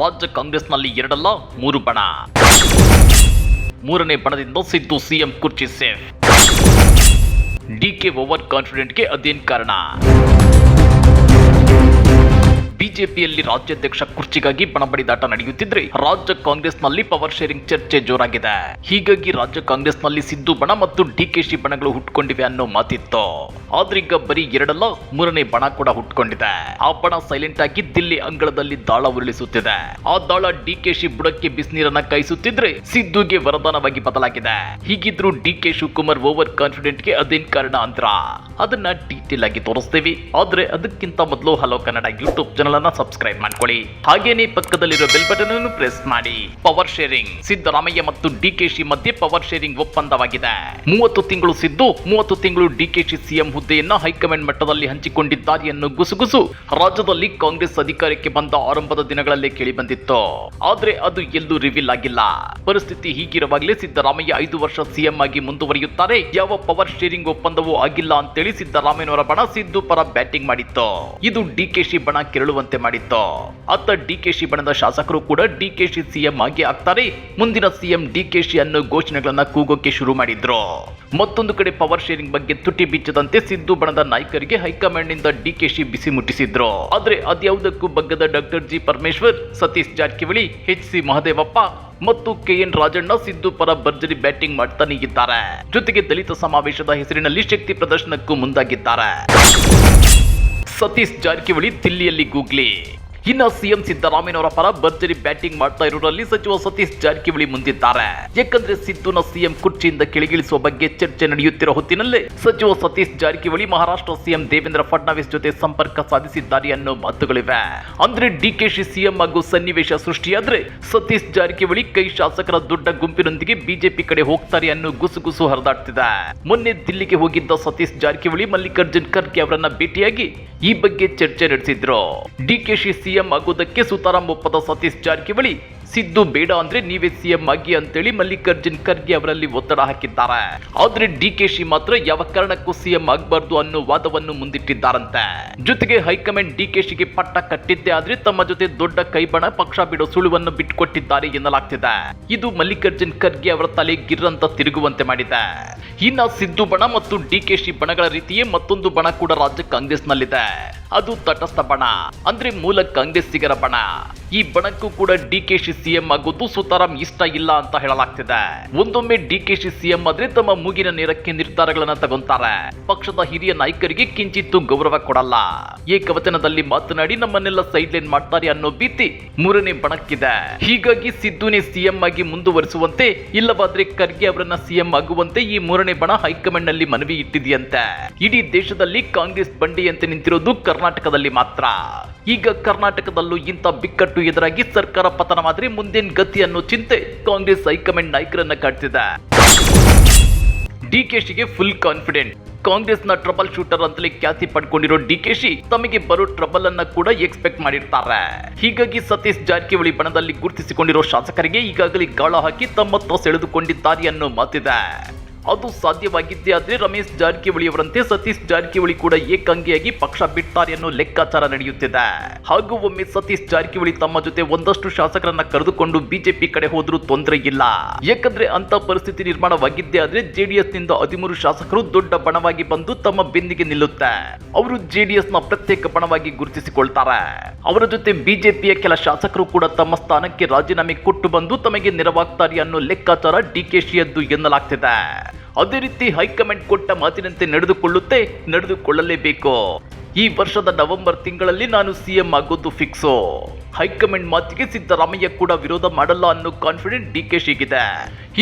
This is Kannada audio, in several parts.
ರಾಜ್ಯ ಕಾಂಗ್ರೆಸ್ನಲ್ಲಿ ಎರಡಲ್ಲ, ಮೂರು ಬಣ. ಮೂರನೇ ಬಣದಿಂದ ಸಿದ್ದು ಸಿಎಂ ಕುರ್ಚಿ ಸೇಫ್ ಡಿಕೆ ಓವರ್ ಕಾನ್ಫಿಡೆಂಟ್ಗೆ ಅದೇನ್ ಕಾರಣ? ಬಿಜೆಪಿಯಲ್ಲಿ ರಾಜ್ಯಾಧ್ಯಕ್ಷ ಕುರ್ಚಿಗಾಗಿ ಬಣಬಡಿದಾಟ ನಡೆಯುತ್ತಿದ್ರೆ ರಾಜ್ಯ ಕಾಂಗ್ರೆಸ್ನಲ್ಲಿ ಪವರ್ ಶೇರಿಂಗ್ ಚರ್ಚೆ ಜೋರಾಗಿದೆ. ಹೀಗಾಗಿ ರಾಜ್ಯ ಕಾಂಗ್ರೆಸ್ನಲ್ಲಿ ಸಿದ್ದು ಬಣ ಮತ್ತು ಡಿಕೆಶಿ ಬಣಗಳು ಹುಟ್ಕೊಂಡಿವೆ ಅನ್ನೋ ಮಾತಿತ್ತು. ಆದ್ರೀಗ ಬರೀ ಎರಡಲ್ಲ, ಮೂರನೇ ಬಣ ಕೂಡ ಹುಟ್ಕೊಂಡಿದೆ. ಆ ಬಣ ಸೈಲೆಂಟ್ ಆಗಿ ದಿಲ್ಲಿ ಅಂಗಳದಲ್ಲಿ ದಾಳ ಉರುಳಿಸುತ್ತಿದೆ. ಆ ದಾಳ ಡಿಕೆಶಿ ಬುಡಕ್ಕೆ ಬಿಸಿನೀರನ್ನ ಕಾಯಿಸುತ್ತಿದ್ರೆ ಸಿದ್ದುಗೆ ವರದಾನವಾಗಿ ಬದಲಾಗಿದೆ. ಹೀಗಿದ್ರು ಡಿಕೆ ಶಿವಕುಮಾರ್ ಓವರ್ ಕಾನ್ಫಿಡೆಂಟ್ಗೆ ಅದೇನ್ ಕಾರಣ ಅಂದ್ರ? ಅದನ್ನ ಡೀಟೇಲ್ ಆಗಿ ತೋರಿಸ್ತೇವೆ. ಆದ್ರೆ ಅದಕ್ಕಿಂತ ಮೊದಲು ಹಲೋ ಕನ್ನಡ ಯೂಟ್ಯೂಬ್ ಚಾನಲ್ ಅನ್ನ ಸಬ್ಸ್ಕ್ರೈಬ್ ಮಾಡ್ಕೊಳ್ಳಿ. ಹಾಗೇನೆ ಪಕ್ಕದಲ್ಲಿರೋ ಬೆಲ್ ಬಟನ್ ಅನ್ನು ಪ್ರೆಸ್ ಮಾಡಿ. ಪವರ್ ಶೇರಿಂಗ್ ಸಿದ್ದರಾಮಯ್ಯ ಮತ್ತು ಡಿಕೆಶಿ ಮಧ್ಯೆ ಪವರ್ ಶೇರಿಂಗ್ ಒಪ್ಪಂದವಾಗಿದೆ. ಮೂವತ್ತು ತಿಂಗಳು ಸಿದ್ದು, ಮೂವತ್ತು ತಿಂಗಳು ಡಿಕೆಶಿ ಸಿಎಂ ಹುದ್ದೆಯನ್ನ ಹೈಕಮಾಂಡ್ ಮಟ್ಟದಲ್ಲಿ ಹಂಚಿಕೊಂಡಿದ್ದಾರೆ ಎನ್ನು ಗುಸುಗುಸು ರಾಜ್ಯದಲ್ಲಿ ಕಾಂಗ್ರೆಸ್ ಅಧಿಕಾರಕ್ಕೆ ಬಂದ ಆರಂಭದ ದಿನಗಳಲ್ಲೇ ಕೇಳಿ ಬಂದಿತ್ತು ಆದ್ರೆ ಅದು ಎಲ್ಲೂ ರಿವೀಲ್ ಆಗಿಲ್ಲ. ಪರಿಸ್ಥಿತಿ ಹೀಗಿರುವಾಗಲೇ ಸಿದ್ದರಾಮಯ್ಯ ಐದು ವರ್ಷ ಸಿಎಂ ಆಗಿ ಮುಂದುವರಿಯುತ್ತಾರೆ. ಯಾವ ಪವರ್ ಶೇರಿಂಗ್ ಒಪ್ಪಂದವೂ ಆಗಿಲ್ಲ ಅಂತೇಳಿ ಸಿದ್ದರಾಮಯ್ಯನವರ ಬಣ ಸಿದ್ದು ಪರ ಬ್ಯಾಟಿಂಗ್ ಮಾಡಿತ್ತು. ಇದು ಡಿಕೆಶಿ ಬಣ ಕೆರಳುವಂತೆ ಮಾಡಿತ್ತು. ಅತ್ತ ಡಿಕೆಶಿ ಬಣದ ಶಾಸಕರು ಕೂಡ ಡಿಕೆಶಿ ಸಿಎಂ ಆಗಿ ಆಗ್ತಾರೆ. ಮುಂದಿನ ಸಿಎಂ ಡಿಕೆಶಿ ಅನ್ನೋ ಘೋಷಣೆಗಳನ್ನ ಕೂಗೋಕೆ ಶುರು ಮಾಡಿದ್ರು. ಮತ್ತೊಂದು ಕಡೆ ಪವರ್ ಶೇರಿಂಗ್ ಬಗ್ಗೆ ತುಟಿ ಬಿಚ್ಚದಂತೆ ಸಿದ್ದು ಬಣದ ನಾಯಕರಿಗೆ ಹೈಕಮಾಂಡ್ನಿಂದ ಡಿಕೆಶಿ ಬಿಸಿ ಮುಟ್ಟಿಸಿದ್ರು. ಆದ್ರೆ ಅದ್ಯಾವುದಕ್ಕೂ ಬಗ್ಗದ doctor G Parameshwar, Satish Jarkiholi, H C Mahadevappa ಮತ್ತು ಕೆಎನ್ ರಾಜಣ್ಣ ಸಿದ್ದು ಪರ ಭರ್ಜರಿ ಬ್ಯಾಟಿಂಗ್ ಮಾಡ್ತಾನೆ ಇದ್ದಾರೆ ಜೊತೆಗೆ ದಲಿತ ಸಮಾವೇಶದ ಹೆಸರಿನಲ್ಲಿ ಶಕ್ತಿ ಪ್ರದರ್ಶನಕ್ಕೂ ಮುಂದಾಗಿದ್ದಾರೆ. ಸತೀಶ್ ಜಾರಕಿಹೊಳಿ ದಿಲ್ಲಿಯಲ್ಲಿ ಗೂಗ್ಲಿ. ಇನ್ನ ಸಿಎಂ ಸಿದ್ದರಾಮಯ್ಯನವರ ಪರ ಭರ್ಜರಿ ಬ್ಯಾಟಿಂಗ್ ಮಾಡ್ತಾ ಇರೋರಲ್ಲಿ ಸಚಿವ ಸತೀಶ್ ಜಾರಕಿಹೊಳಿ ಮುಂದಿದ್ದಾರೆ. ಯಾಕಂದ್ರೆ ಸಿದ್ದುನ ಸಿಎಂ ಕುರ್ಚಿಯಿಂದ ಕೆಳಗಿಳಿಸುವ ಬಗ್ಗೆ ಚರ್ಚೆ ನಡೆಯುತ್ತಿರುವ ಹೊತ್ತಿನಲ್ಲೇ ಸಚಿವ ಸತೀಶ್ ಜಾರಕಿಹೊಳಿ ಮಹಾರಾಷ್ಟ್ರ ಸಿಎಂ ದೇವೇಂದ್ರ ಫಡ್ನವೀಸ್ ಜೊತೆ ಸಂಪರ್ಕ ಸಾಧಿಸಿದ್ದಾರೆ ಅನ್ನೋ ಮಾತುಗಳಿವೆ. ಅಂದ್ರೆ ಡಿಕೆಶಿ ಸಿಎಂ ಹಾಗೂ ಸನ್ನಿವೇಶ ಸೃಷ್ಟಿಯಾದ್ರೆ ಸತೀಶ್ ಜಾರಕಿಹೊಳಿ ಕೈ ಶಾಸಕರ ದೊಡ್ಡ ಗುಂಪಿನೊಂದಿಗೆ ಬಿಜೆಪಿ ಕಡೆ ಹೋಗ್ತಾರೆ ಅನ್ನೋ ಗುಸುಗುಸು ಹರಿದಾಡ್ತಿದೆ. ಮೊನ್ನೆ ದಿಲ್ಲಿಗೆ ಹೋಗಿದ್ದ ಸತೀಶ್ ಜಾರಕಿಹೊಳಿ ಮಲ್ಲಿಕಾರ್ಜುನ್ ಖರ್ಗೆ ಅವರನ್ನ ಭೇಟಿಯಾಗಿ ಈ ಬಗ್ಗೆ ಚರ್ಚೆ ನಡೆಸಿದ್ರು. ಡಿಕೆಶಿ ಸಿಎಂ ಆಗೋದಕ್ಕೆ ಸುತಾರಾಂ ಒಪ್ಪದ ಸತೀಶ್ ಜಾರಕಿಹೊಳಿ. ಸಿದ್ದು ಬೇಡ ಅಂದ್ರೆ ನೀವೇ ಸಿಎಂ ಆಗಿ ಅಂತೇಳಿ ಮಲ್ಲಿಕಾರ್ಜುನ್ ಖರ್ಗೆ ಅವರಲ್ಲಿ ಒತ್ತಡ ಹಾಕಿದ್ದಾರೆ. ಆದ್ರೆ ಡಿಕೆಶಿ ಮಾತ್ರ ಯಾವ ಕಾರಣಕ್ಕೂ ಸಿಎಂ ಆಗಬಾರ್ದು ಅನ್ನೋ ವಾದವನ್ನು ಮುಂದಿಟ್ಟಿದ್ದಾರಂತೆ. ಜೊತೆಗೆ ಹೈಕಮಾಂಡ್ ಡಿಕೆಶಿಗೆ ಪಟ್ಟ ಕಟ್ಟಿದ್ದೆ ಆದ್ರೆ ತಮ್ಮ ಜೊತೆ ದೊಡ್ಡ ಕೈಬಣ ಪಕ್ಷ ಬಿಡೋ ಸುಳುವನ್ನು ಬಿಟ್ಟುಕೊಟ್ಟಿದ್ದಾರೆ ಎನ್ನಲಾಗ್ತಿದೆ. ಇದು ಮಲ್ಲಿಕಾರ್ಜುನ್ ಖರ್ಗೆ ಅವರ ತಲೆ ಗಿರ್ರಂತ ತಿರುಗುವಂತೆ ಮಾಡಿದೆ. ಇನ್ನ ಸಿದ್ದು ಬಣ ಮತ್ತು ಡಿಕೆಶಿ ಬಣಗಳ ರೀತಿಯೇ ಮತ್ತೊಂದು ಬಣ ಕೂಡ ರಾಜ್ಯ ಕಾಂಗ್ರೆಸ್ನಲ್ಲಿದೆ. ಅದು ತಟಸ್ಥ ಬಣ. ಅಂದ್ರೆ ಮೂಲ ಕಾಂಗ್ರೆಸ್ಸಿಗರ ಬಣ. ಈ ಬಣಕ್ಕೂ ಕೂಡ ಡಿ ಕೆ ಶಿ ಸಿಎಂ ಆಗೋದು ಸುತಾರಾಮ್ ಇಷ್ಟ ಇಲ್ಲ ಅಂತ ಹೇಳಲಾಗ್ತಿದೆ. ಒಂದೊಮ್ಮೆ ಡಿ ಕೆ ಶಿ ಸಿಎಂ ಆದ್ರೆ ತಮ್ಮ ಮೂಗಿನ ನೇರಕ್ಕೆ ನಿರ್ಧಾರಗಳನ್ನ ತಗೊಂತಾರೆ. ಪಕ್ಷದ ಹಿರಿಯ ನಾಯಕರಿಗೆ ಕಿಂಚಿತ್ತು ಗೌರವ ಕೊಡಲ್ಲ. ಈ ಕವಚನದಲ್ಲಿ ಮಾತನಾಡಿ ನಮ್ಮನ್ನೆಲ್ಲ ಸೈಡ್ ಲೈನ್ ಮಾಡ್ತಾರೆ ಅನ್ನೋ ಭೀತಿ ಮೂರನೇ ಬಣಕ್ಕಿದೆ. ಹೀಗಾಗಿ ಸಿದ್ದುನೇ ಸಿಎಂ ಆಗಿ ಮುಂದುವರಿಸುವಂತೆ, ಇಲ್ಲವಾದ್ರೆ ಖರ್ಗೆ ಅವರನ್ನ ಸಿಎಂ ಆಗುವಂತೆ ಈ ಮೂರನೇ ಬಣ ಹೈಕಮಾಂಡ್ನಲ್ಲಿ ಮನವಿ ಇಟ್ಟಿದೆಯಂತೆ. ಇಡೀ ದೇಶದಲ್ಲಿ ಕಾಂಗ್ರೆಸ್ ಬಂಡಿಯಂತೆ ನಿಂತಿರೋದು ಕರ್ನಾಟಕದಲ್ಲಿ ಮಾತ್ರ. ಈಗ ಕರ್ನಾಟಕದಲ್ಲೂ ಇಂಥ ಬಿಕ್ಕಟ್ಟು ಎದುರಾಗಿ ಸರ್ಕಾರ ಪತನ ಮಾದರಿ ಮುಂದಿನ ಗತಿಯನ್ನು ಚಿಂತೆ ಕಾಂಗ್ರೆಸ್ ಹೈಕಮಾಂಡ್ ನಾಯಕರನ್ನ ಕಾಡ್ತಿದೆ. ಡಿಕೆಶಿಗೆ ಫುಲ್ ಕಾನ್ಫಿಡೆಂಟ್ ಕಾಂಗ್ರೆಸ್ನ ಟ್ರಬಲ್ ಶೂಟರ್ ಅಂತಲೇ ಖ್ಯಾತಿ ಪಡ್ಕೊಂಡಿರೋ ಡಿಕೆಶಿ ತಮಗೆ ಬರೋ ಟ್ರಬಲ್ ಅನ್ನ ಕೂಡ ಎಕ್ಸ್ಪೆಕ್ಟ್ ಮಾಡಿರ್ತಾರೆ. ಹೀಗಾಗಿ ಸತೀಶ್ ಜಾರಕಿಹೊಳಿ ಬಣದಲ್ಲಿ ಗುರುತಿಸಿಕೊಂಡಿರೋ ಶಾಸಕರಿಗೆ ಈಗಾಗಲೇ ಗಾಳ ಹಾಕಿ ತಮ್ಮತ್ತ ಸೆಳೆದುಕೊಂಡಿದ್ದಾರೆ ಅನ್ನೋ ಮಾತಿದೆ. ಅದು ಸಾಧ್ಯವಾಗಿದ್ದೇ ಆದರೆ ರಮೇಶ್ ಜಾರಕಿಹೊಳಿ ಅವರಂತೆ ಸತೀಶ್ ಜಾರಕಿಹೊಳಿ ಕೂಡ ಏಕಾಂಗಿಯಾಗಿ ಪಕ್ಷ ಬಿಡ್ತಾರೆ ಅನ್ನೋ ಲೆಕ್ಕಾಚಾರ ನಡೆಯುತ್ತಿದೆ. ಹಾಗೂ ಒಮ್ಮೆ ಸತೀಶ್ ಜಾರಕಿಹೊಳಿ ತಮ್ಮ ಜೊತೆ ಒಂದಷ್ಟು ಶಾಸಕರನ್ನ ಕರೆದುಕೊಂಡು ಬಿಜೆಪಿ ಕಡೆ ಹೋದ್ರೂ ತೊಂದರೆ ಇಲ್ಲ. ಯಾಕಂದ್ರೆ ಅಂತ ಪರಿಸ್ಥಿತಿ ನಿರ್ಮಾಣವಾಗಿದ್ದೇ ಆದ್ರೆ ಜೆಡಿಎಸ್ನಿಂದ ಹದಿಮೂರು ಶಾಸಕರು ದೊಡ್ಡ ಬಣವಾಗಿ ಬಂದು ತಮ್ಮ ಬೆನ್ನಿಗೆ ನಿಲ್ಲುತ್ತೆ. ಅವರು ಜೆಡಿಎಸ್ನ ಪ್ರತ್ಯೇಕ ಬಣವಾಗಿ ಗುರುತಿಸಿಕೊಳ್ತಾರೆ. ಅವರ ಜೊತೆ ಬಿಜೆಪಿಯ ಕೆಲ ಶಾಸಕರು ಕೂಡ ತಮ್ಮ ಸ್ಥಾನಕ್ಕೆ ರಾಜೀನಾಮೆ ಕೊಟ್ಟು ಬಂದು ತಮಗೆ ನೆರವಾಗ್ತಾರೆ ಅನ್ನೋ ಲೆಕ್ಕಾಚಾರ ಡಿಕೆಶಿಯದ್ದು ಎನ್ನಲಾಗ್ತಿದೆ. ಅದೇ ರೀತಿ ಹೈಕಮಾಂಡ್ ಕೊಟ್ಟ ಮಾತಿನಂತೆ ನಡೆದುಕೊಳ್ಳುತ್ತೆ, ನಡೆದುಕೊಳ್ಳಲೇಬೇಕು. ಈ ವರ್ಷದ ನವೆಂಬರ್ ತಿಂಗಳಲ್ಲಿ ನಾನು ಸಿಎಂ ಆಗೋದು ಫಿಕ್ಸು ಹೈಕಮಾಂಡ್ ಮಾತಿಗೆ ಸಿದ್ದರಾಮಯ್ಯ ಕೂಡ ವಿರೋಧ ಮಾಡಲ್ಲ ಅನ್ನೋ ಕಾನ್ಫಿಡೆಂಟ್ ಡಿ ಕೆ ಶಿಗಿದೆ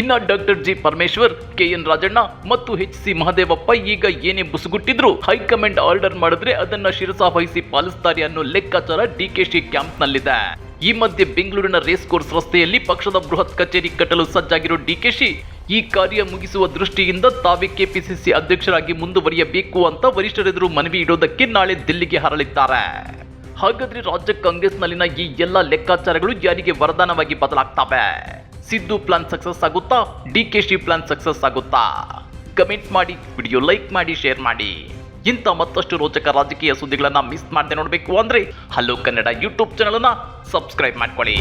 ಇನ್ನ doctor G Parameshwar, K N Rajanna ಮತ್ತು ಎಚ್ ಸಿ ಮಹದೇವಪ್ಪ ಈಗ ಏನೇ ಬುಸುಗುಟ್ಟಿದ್ರು ಹೈಕಮಾಂಡ್ ಆರ್ಡರ್ ಮಾಡಿದ್ರೆ ಅದನ್ನ ಶಿರಸಾವಹಿಸಿ ಪಾಲಿಸ್ತಾರೆ ಅನ್ನೋ ಲೆಕ್ಕಾಚಾರ ಡಿ ಕೆ ಶಿ ಕ್ಯಾಂಪ್ನಲ್ಲಿದೆ. ಈ ಮಧ್ಯೆ ಬೆಂಗಳೂರಿನ ರೇಸ್ ಕೋರ್ಸ್ ರಸ್ತೆಯಲ್ಲಿ ಪಕ್ಷದ ಬೃಹತ್ ಕಚೇರಿ ಕಟ್ಟಲು ಸಜ್ಜಾಗಿರೋ ಡಿಕೆಶಿ ಈ ಕಾರ್ಯ ಮುಗಿಸುವ ದೃಷ್ಟಿಯಿಂದ ತಾವೇ ಕೆಪಿಸಿಸಿ ಅಧ್ಯಕ್ಷರಾಗಿ ಮುಂದುವರಿಯಬೇಕು ಅಂತ ವರಿಷ್ಠರೆದುರು ಮನವಿ ಇಡೋದಕ್ಕೆ ನಾಳೆ ದಿಲ್ಲಿಗೆ ಹರಳಿದ್ದಾರೆ. ಹಾಗಾದ್ರೆ ರಾಜ್ಯ ಕಾಂಗ್ರೆಸ್ನಲ್ಲಿನ ಈ ಎಲ್ಲ ಲೆಕ್ಕಾಚಾರಗಳು ಯಾರಿಗೆ ವರದಾನವಾಗಿ ಬದಲಾಗ್ತವೆ? ಸಿದ್ದು ಪ್ಲಾನ್ ಸಕ್ಸಸ್ ಆಗುತ್ತಾ? D K Shi plan success ಆಗುತ್ತಾ? ಕಮೆಂಟ್ ಮಾಡಿ, ವಿಡಿಯೋ ಲೈಕ್ ಮಾಡಿ, ಶೇರ್ ಮಾಡಿ. ಇಂಥ ಮತ್ತಷ್ಟು ರೋಚಕ ರಾಜಕೀಯ ಸುದ್ದಿಗಳನ್ನು ಮಿಸ್ ಮಾಡದೆ ನೋಡಬೇಕು ಅಂದ್ರೆ ಹಲೋ ಕನ್ನಡ ಯೂಟ್ಯೂಬ್ ಚಾನಲ್ ಅನ್ನ ಸಬ್ಸ್ಕ್ರೈಬ್ ಮಾಡ್ಕೊಳ್ಳಿ.